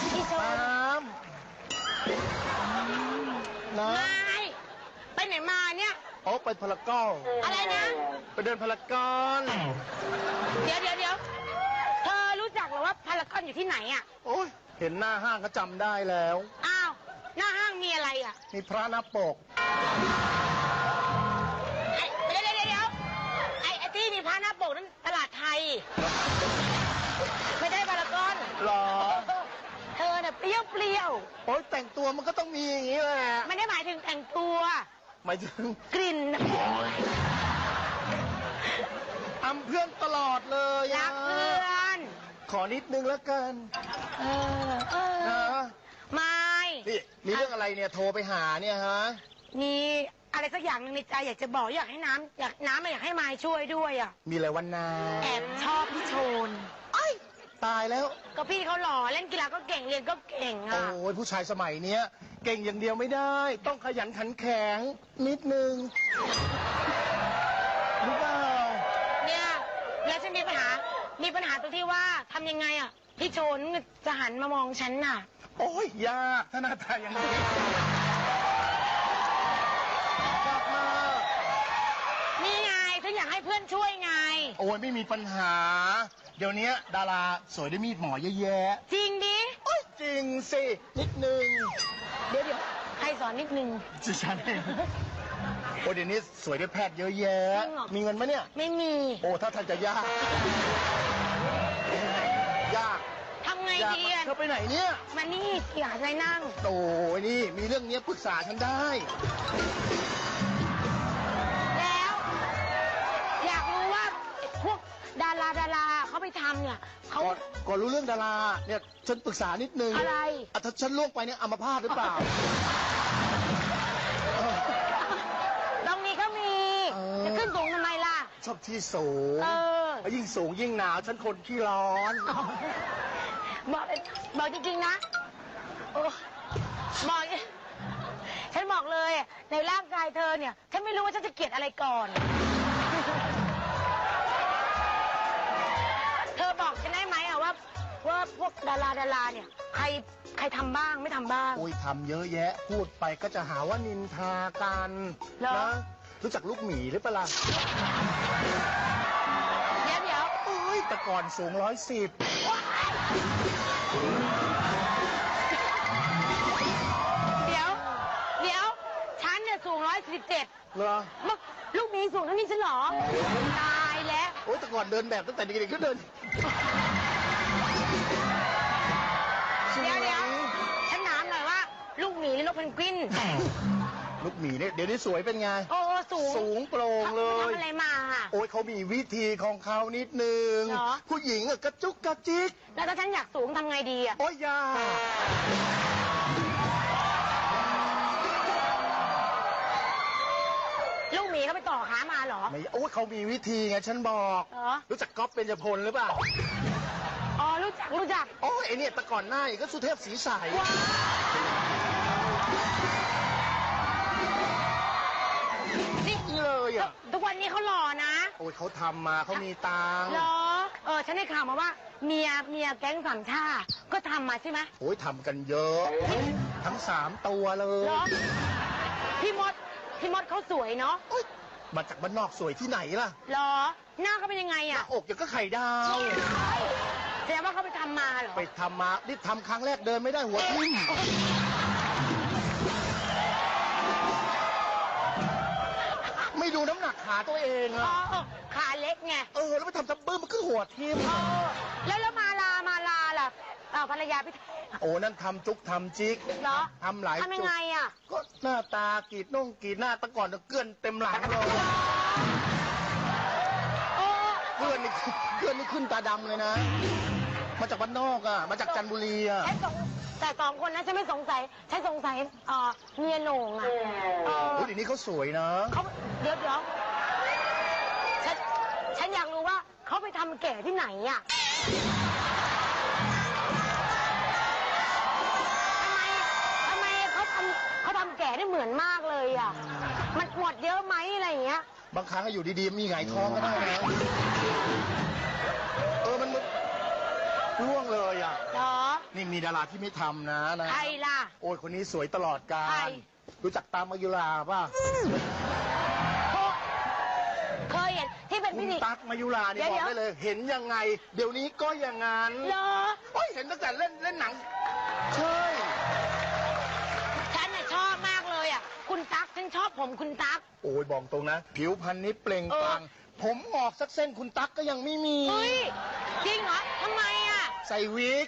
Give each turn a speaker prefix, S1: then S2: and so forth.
S1: พี่โช
S2: น้
S1: นำ
S2: น้
S1: ไม่ไปไหนมาเนี่ยำ
S2: โอ้ไปพารากอน
S1: อะไรนะ
S2: ไปเดินพารากอน
S1: เดี๋ยวเดี๋ยวเดี๋ยวเธอรู้จักเหรือว่าพารากอนอยู่ที่ไหนอะ
S2: โอ้ยเห็นหน้าห้างก็จำได้แล้ว
S1: อ้าว หน้าห้างมีอะไรอะ
S2: มีพระหน้าปก
S1: ไอ้เดี๋ยวเดี๋ยวเดี๋ยวไอ้ไอ้ที่มีผ้าหน้าปกนั้นตลาดไทยไม่ได้พารากอน
S2: หรอ
S1: เธอเนี่ยเปรี้ยวเปรี้ยว
S2: โอ้ยแต่งตัวมันก็ต้องมีอย่างนี้แหละ
S1: ๆไม่ได้หมายถึงแต่งตัว
S2: หมายถึง
S1: กลิ่น
S2: อำเพื่อนตลอดเลยอะ
S1: รักเพื่อน
S2: ขอนิดนึงแล้วกัน
S1: เออเอ
S2: นะ
S1: อไม่
S2: นี่มีเรื่องอะไรเนี่ยโทรไปหาเนี่ยฮะ
S1: มีอะไรสักอย่างหนึ่งในใจอยากจะบอกอยากให้น้ำอยากน้ำอะอยากให้มายช่วยด้วยอะ
S2: มีอะไรวันนา
S1: แอบชอบพี่โชน
S2: เอ้ย ตายแล้ว
S1: ก็พี่เขาหล่อเล่นกีฬาก็เก่งเรียนก็เก่ง
S2: โอ
S1: อะ้
S2: ยผู้ชายสมัยเนี้ย เก่งอย่างเดียวไม่ได้ ต้องขยันขันแข็งนิดนึงรู้เปล่า
S1: เนี่ยแล้วฉันมีปัญหา มีปัญหาตรงที่ว่าทำยังไงอะ พี่โชนจะหันมามองฉันน่ะ
S2: โอ้ยยากถ้าหน้าตาอย่างนี้ยากมาก
S1: นี่ไงฉันอยากให้เพื่อนช่วยไง
S2: โอ้ยไม่มีปัญหา เดี๋ยวนี้ดาราสวยด้วยมีดหมอเยอะแยะ
S1: จริงดิ
S2: โอ้ยจริงสินิดนึง
S1: เดี๋ยวเดี๋ยวใครสอนนิดนึง
S2: จิฉันเองโอ้เดี๋ยวนี้สวยด้วยแพทย์เยอะแยะ
S1: จริงเหรอ
S2: มีเงินไหมเนี่ย
S1: ไม่มี
S2: โอ้ถ้าทางจะยาก ยาก
S1: ทำไง
S2: ยาก
S1: ดีอะ
S2: เธอไปไหนเนี่ย
S1: มานี่อยากใจนั่ง
S2: โอ้ยนี่มีเรื่องเนี้ยปรึกษาฉันได้
S1: อน
S2: ก่อนรู้เรื่องดาราเนี่ยฉันปรึกษานิดนึง
S1: อะไร
S2: อะถ้าฉันล่วงไปเนี่ยอัมพาตหรือเปล่า
S1: ตรงนี้ก็มี
S2: เออ
S1: จะขึ้นสูงทำไมล่ะ
S2: ชอบที่สูง
S1: เออ
S2: แล้วยิ่งสูงยิ่งหนาวฉันคนขี้ร้อน
S1: บอกบอกจริงๆนะ โอ้บอกฉันบอกเลยอะในร่างกายเธอเนี่ย ฉันไม่รู้ว่าฉันจะเกลียดอะไรก่อนาราดาราเนี่ยใครใครทำบ้างไม่ทำบ้าง
S2: โอ้ยทำเยอะแยะ พูดไปก็จะหาว่านินทากัน
S1: เหรอ
S2: นะรู้จักลูกหมีหรือเปล่าล่ะ
S1: เดี๋ยวเดี๋ยว
S2: โอ้ยแต่ก่อนสูงร้อยสิบ
S1: เดี๋ยวเดี๋ยวฉันเนี่ยสูงร้อยสิบเจ็ด
S2: เหรอ
S1: ลูกหมีสูงเท่านี้ฉันเหรอ ตายแล้ว
S2: โอ้ยแต่ก่อนเดินแบบตั้งแต่เด็กๆก็เดิน
S1: เดี๋ยวเดี๋ยวฉันถามหน่อยว่า ลูกหมีหรือนกเพนกวิน
S2: ลูกหมีเนี่ยเดี๋ยวนี้สวยเป็นไง
S1: โอ้สูง
S2: สูงโปร่งเล
S1: ทำ
S2: ย
S1: อะไรมาอะ
S2: โอ้ยเขามีวิธีของเขานิดนึง
S1: เหรอ
S2: ผู้หญิงอะกระจุกกระจิก
S1: แล้วถ้าฉันอยากสูงทำไงดีอะ
S2: โอ้ยยาก
S1: ลูกหมีเขาไปต่อขามาเหรอ
S2: ไม่โอ้ยเขามีวิธีไงฉันบอก
S1: เหรอ
S2: รู้จักก๊อฟเป็นจพลหรือเปล่า ไอเนี่ยแต่ก่อนหน้าอีกก็สุเทพสีใส
S1: ว้าว
S2: นี่เลยอะ
S1: ทุกวันนี้เขาหล่อนะ
S2: โอ้ยเขาทำมาเขามีตังค์
S1: เหรอ เออ ฉันได้ข่าวมาว่า เมียเมียแก๊งสามชาติก็ทำมาใช่ไหม
S2: โอ้ยทำกันเยอะ ทั้งสามตัวเล
S1: เหรอยพี่มด พี่มดเขาสวยเนาะ
S2: โอ๊ยมาจากบ้านนอกสวยที่ไหนล่ะ
S1: เหรอ หน้าเขาเป็นยังไง
S2: หน้า
S1: อะ
S2: อกอย่างก็ไข่ดาว
S1: แสดงว่าเขาไปทำมาเหรอ
S2: ไปทำมานี่ทำครั้งแรกเดินไม่ได้หัวทิ่มไม่ดูน้ำหนักขาตัวเอง
S1: อ๋อ
S2: อะ
S1: เออขาเล็กไง
S2: เออ แล้วไปทำซับเบิ้มมันก็หัวทิ่ม
S1: เออแล้วแล้วมาลา มาลาล่ะเออภรรยาพี่
S2: โอ้นั่นทำจุกทำจิก
S1: เหรอ
S2: ทำหลาย
S1: ทำยังไงอะ
S2: ก็หน้าตากรีดน่องกรีดหน้าแตะก่อนเกลื่อนเต็มหลังเลย
S1: โอ้
S2: เกลื่อนนี่เกลื่อนนี่ขึ้นตาดำเลยนะ มาจากบ้านนอกอะ มาจากจันทบุรีอะ
S1: ฉันสงแต่สองคนนะฉันไม่สงสัยฉันสงสัยเอ่อเมียโหน่งอะเออ
S2: เฮ้ยเดี๋ยวนี้เขาสวยนะ
S1: เขาเดี๋ยวเดี๋ยวฉันฉันอยากรู้ว่าเขาไปทำแก่ที่ไหนอะทำไมทำไมเขาทำเขาทำแก่ได้เหมือนมากเลยอะ มันหมดเยอะไหมอะไรอย่างเงี้ย
S2: บางครั้งก็อยู่ดีๆ มีหงายท้องก็ได้นะ เออ มันมันร่วงเลยอะ
S1: เหรอ
S2: นี่มีดาราที่ไม่ทำนะนะ
S1: ใครล่ะ
S2: โอ้ย คนนี้สวยตลอดกา
S1: ใคร
S2: รรู้จักตามมายุราป่ะ
S1: เคยเห็นที่เป็น
S2: คุ
S1: พิ
S2: ณ
S1: ธี
S2: ตั๊กมายุรานี่
S1: เดี๋
S2: บ
S1: ยว
S2: อกได้เลย เห็นยังไง เดี๋ยวนี้ก็อย่างนั้น
S1: เหรอ
S2: โอ้ย เห็นตั้งแต่เล่นเล่นหนัง ใช่
S1: คุณตั๊กฉันชอบผมคุณตั๊ก
S2: โอ้ยบอกตรงนะ ผิวพรรณนี้เปล่ง
S1: เออ
S2: ปลังผมงอกสักเส้นคุณตั๊กก็ยังไม่มี
S1: เฮ้ย จริงเหรอทำไมอะ
S2: ใส่วิก